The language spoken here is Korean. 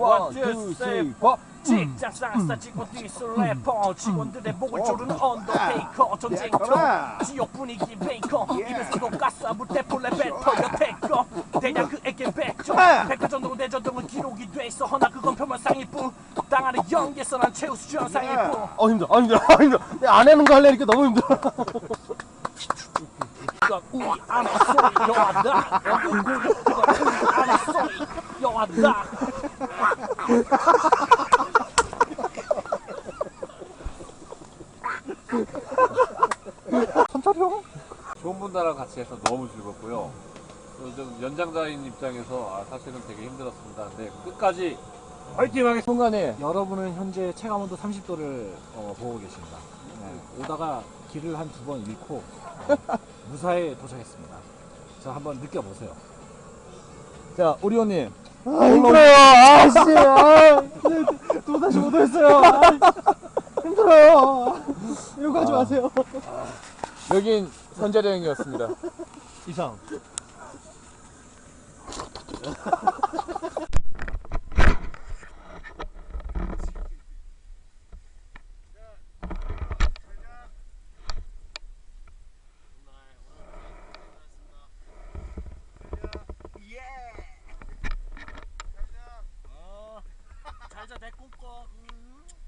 원, 투, 쓰리, 포. 직장 상사 직원 뒤술 래퍼 직원들의 목을 조르는 언더테이커 전쟁터 그래. 지역 분위기 베이커 입에서도 가스불 대폴레 뱉어 여태껏 대냐 그에게 뱉죠 그래. 백화점으로 내저등은 기록이 돼 있어 허나 그건 표면상일 뿐 땅안의 연계서 난 최우수 주연상일 그래. 뿐어 힘들어. 아 힘들어. 아 힘들어. 안 하는 거 하려니까 너무 힘들어. 우리 소리 우리 소리 여와다 천차려. 좋은 분들랑 같이 해서 너무 즐겁고요. 요즘 연장자인 입장에서 아, 사실은 되게 힘들었습니다. 근데 끝까지 화이팅 하겠습니다. 순간에 여러분은 현재 체감온도 30도를 어, 보고 계십니다. 네, 오다가 길을 한 두 번 잃고 어, 무사히 도착했습니다. 자 한번 느껴보세요. 자 오리오님. 아 힘들어요. 아 씨. 아, 또 다시 못 했어요. 아, 힘들어요. 이러고 하지 마세요. 여긴 선자령이었습니다. 이상. poco. Mm -hmm.